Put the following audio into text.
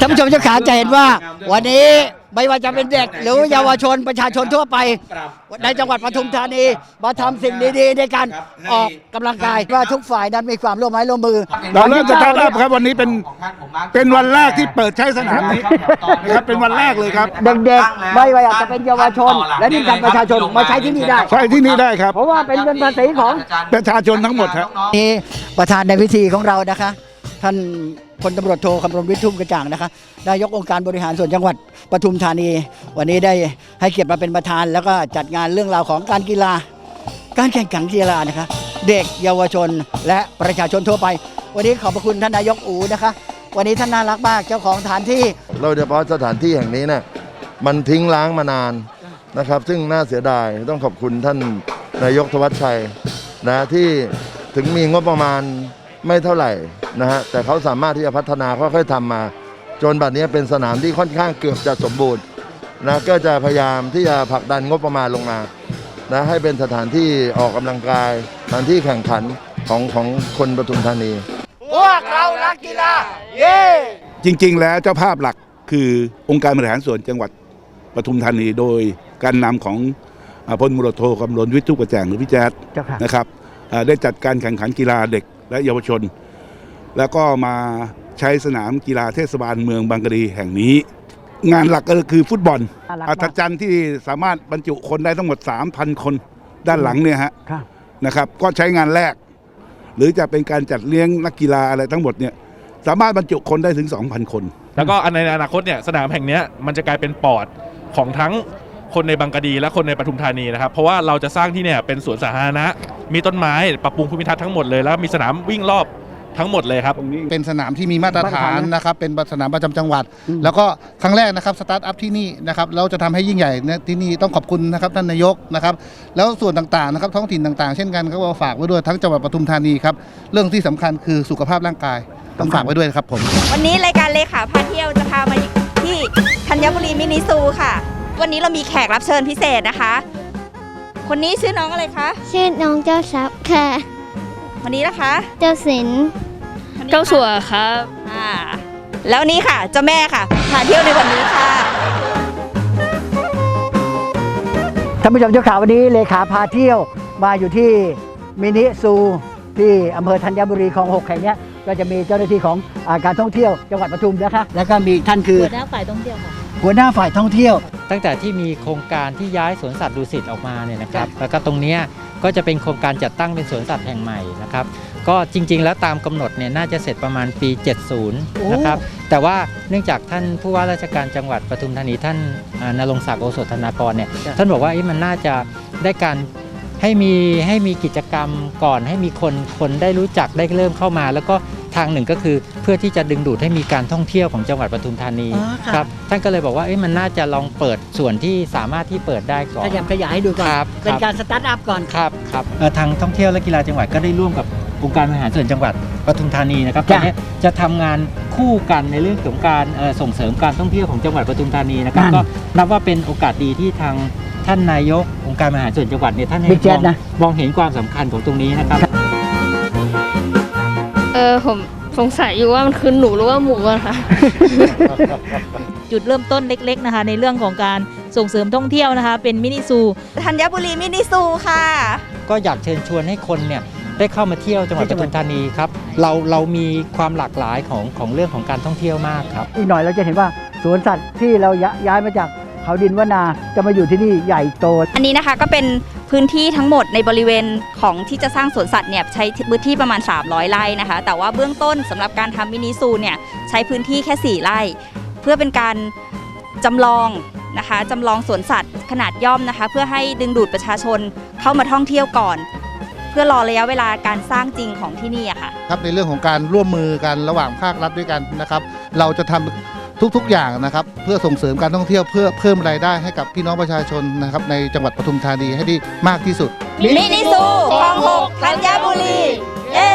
ท่านผู้ชมเจ้าขาจะเห็นว่า วันนี้ไม่ว่าจะเป็นเด็กหรือเยาวชนประชาชนทั่วไป ในจังหวัดปทุมธานีมาทำสิ่งดีๆในการออกกำลังกายว่าทุกฝ่ายนั้นมีความร่วมไม้ร่วมมือ เราเริ่มสตาร์ทอัพครับวันนี้เป็นเป็นวันแรกที่เปิดใช้สนามนี้นะครับเป็นวันแรกเลยครับเด็กๆไม่ว่าจะเป็นเยาวชน และนี่การประชาชนมาใช้ที่นี่ได้ ใช่ที่นี่ได้ครับเพราะว่าเป็นเงินภาษีของ ประชาชนทั้งหมดครับ นี่ประธานในพิธีของเรานะคะ ท่าน พลตำรวจโทคำรณวิทย์ทุ่มกระจ่างนะคะนายกองค์การบริหารส่วนจังหวัดปทุมธานี วันนี้ได้ให้เกียรติมาเป็นประธาน แล้วก็จัดงานเรื่องราวของการกีฬา การแข่งขันกีฬานะคะ เด็กเยาวชนและประชาชนทั่วไป วันนี้ขอบพระคุณท่านนายกอูนะคะ วันนี้ท่านน่ารักมากเจ้าของสถานที่โดยเฉพาะสถานที่แห่งนี้เนี่ยมันทิ้งล้างมานานนะครับ ซึ่งน่าเสียดายต้องขอบคุณท่านนายกธวัชชัยนะที่ถึงมีงบประมาณ ไม่เท่าไหร่นะฮะแต่เขาสามารถที่จะพัฒนาค่อยๆทำมา จนบัดนี้เป็นสนามที่ค่อนข้างเกือบจะสมบูรณ์นะก็จะพยายามที่จะผลักดันงบประมาณลงมานะให้เป็นสถานที่ออกกำลังกายสถานที่แข่งขันของของคนปทุมธานี พวกเรานักกีฬา เย้ จริง ๆ แล้วเจ้าภาพหลักคือองค์การบริหารส่วนจังหวัดปทุมธานีโดยการนำของอ่าพลตำรวจโทกำลนวิทย์ทุกประแจงหรือพี่แจ๊ดเจ้าค่ะ นะครับอ่า ได้จัดการแข่งขันกีฬาเด็กและเยาวชน แล้วก็มาใช้สนามกีฬาเทศบาลเมืองบางกะดีแห่งนี้ งานหลักก็คือฟุตบอลน่ารักอัมากศจรรย์ที่สามารถบรรจุคนได้ทั้งหมด 3,000 คนด้านหลังเนี่ยฮะครับนะครับก็ใช้งานแรก หรือจะเป็นการจัดเลี้ยงนักกีฬาอะไรทั้งหมดเนี่ยสามารถบรรจุคนได้ถึง 2,000 คน แล้วก็ในอนาคตเนี่ยสนามแห่งเนี้ยมันจะกลายเป็นปอดของทั้งคนในบางกะดีและคนในปทุมธานีนะครับ เพราะว่าเราจะสร้างที่เนี่ยเป็นสวนสาธารณะ มีต้นไม้ปรับปรุงภูมิทัศน์ทั้งหมดเลยแล้วมีสนามวิ่งรอบทั้งหมดเลยครับ เป็นสนามที่มีมาตรฐานมาตรฐานนะนะครับเป็นสนามประจำจังหวัดอืมแล้วก็ครั้งแรกนะครับสตาร์ทอัพที่นี่นะครับเราจะทำให้ยิ่งใหญ่นะที่นี่ต้องขอบคุณนะครับท่านนายกนะครับแล้วส่วนต่างๆนะครับท้องถิ่นต่างๆ เช่นกันก็ฝากไว้ด้วยทั้งจังหวัดปทุมธานีครับเรื่องที่สำคัญคือสุขภาพร่างกาย ต้องฝากไว้ด้วยนะครับผม วันนี้รายการเลขาพาเที่ยวจะพามาที่ธัญบุรีมินิซูค่ะ วันนี้เรามีแขกรับเชิญพิเศษนะคะ คนนี้ชื่อน้องอะไรคะชื่อน้องเจ้าทรัพย์ค่ะวันนี้นะคะ เจ้าสินคนนี้เจ้าสัวค่ะครับ อ่า แล้วนี้ค่ะ เจ้าแม่ค่ะพาเที่ยวในวันนี้ค่ะ ท่านผู้ชมเจ้าข่าววันนี้เลขาพาเที่ยวมาอยู่ที่มินิซูที่อำเภอธัญบุรีของหกแห่งเนี้ยก็จะมีเจ้าหน้าที่ของอาการท่องเที่ยวจังหวัดปทุมนะคะแล้วก็มีท่านคือ หัวหน้าฝ่ายท่องเที่ยวค่ะ หัวหน้าฝ่ายท่องเที่ยว ตั้งแต่ที่มีโครงการที่ย้ายสวนสัตว์ดุสิตออกมาเนี่ยนะครับ แล้วก็ตรงเนี้ยก็จะเป็นโครงการจัดตั้งเป็นสวนสัตว์แห่งใหม่นะครับ ก็จริง ๆ แล้วตามกำหนดเนี่ยน่าจะเสร็จประมาณปี 70 นะครับ แต่ว่าเนื่องจากท่านผู้ว่าราชการจังหวัดปทุมธานีท่านอ่านรงค์ศักดิ์โอสถธนากรเนี่ยจ้ะท่านบอกว่าเอ๊ะมันน่าจะได้การให้มีให้มีกิจกรรมก่อนให้มีคนคนได้รู้จักได้เริ่มเข้ามา แล้วก็ ทางหนึ่งก็คือเพื่อที่จะดึงดูดให้มีการท่องเที่ยวของจังหวัดปทุมธานีอ๋อค่ะ ครับท่านก็เลยบอกว่าเอ๊ะมันน่าจะลองเปิดส่วนที่สามารถที่เปิดได้ก่อน ขยับขยายให้ดูก่อน ครับเป็นครับการสตาร์ทอัพก่อน ครับครับเอ่อทางท่องเที่ยวและกีฬาจังหวัดก็ได้ร่วมกับองค์การบริหารส่วนจังหวัดปทุมธานีนะครับตจ้ะอนนี้จะทำงานคู่กันในเรื่องของการเอ่อส่งเสริมการท่องเที่ยวของจังหวัดปทุมธานีนะครับนั่นก็นับว่าเป็นโอกาสดีที่ทางท่านนายกองค์การบริหารส่วนจังหวัดเนี่ยท่านให้บิ๊กแจ๊ดมองนะ มองเห็นความสำคัญของตรงนี้นะครับ เออผมสงสัยอยู่ว่ามันคือหนูหรือว่าหมูอะค่ะ จุดเริ่มต้นเล็กๆนะคะ ในเรื่องของการส่งเสริมท่องเที่ยวนะคะ เป็นมินิซูธัญบุรีมินิซูค่ะ ก็อยากเชิญชวนให้คนเนี่ยได้เข้ามาเที่ยวจังหวัดปทุมธานีครับ เราเรามีความหลากหลายของของเรื่องของการท่องเที่ยวมากครับ อีกหน่อยเราจะเห็นว่าสวนสัตว์ที่เรายย้ายมาจาก เขาดินวนาจะมาอยู่ที่นี่ใหญ่โต อันนี้นะคะก็เป็นพื้นที่ทั้งหมดในบริเวณของที่จะสร้างสวนสัตว์เนี่ยใช้พื้นที่ประมาณ 300 ไร่นะคะ แต่ว่าเบื้องต้นสำหรับการทำมินิซูเนี่ยใช้พื้นที่แค่ 4 ไร่ เพื่อเป็นการจำลองนะคะจำลองสวนสัตว์ขนาดย่อมนะคะ เพื่อให้ดึงดูดประชาชนเข้ามาท่องเที่ยวก่อน เพื่อรอระยะเวลาการสร้างจริงของที่นี่อะค่ะครับในเรื่องของการร่วมมือกันระหว่างภาครัฐด้วยกันนะครับ เราจะทำ ทุกๆอย่างนะครับ เพื่อส่งเสริมการท่องเที่ยวเพื่อเพิ่มรายได้ให้กับพี่น้องประชาชนนะครับในจังหวัดปทุมธานีให้ได้มากที่สุด มินิซูคลองหกธัญบุรี เย้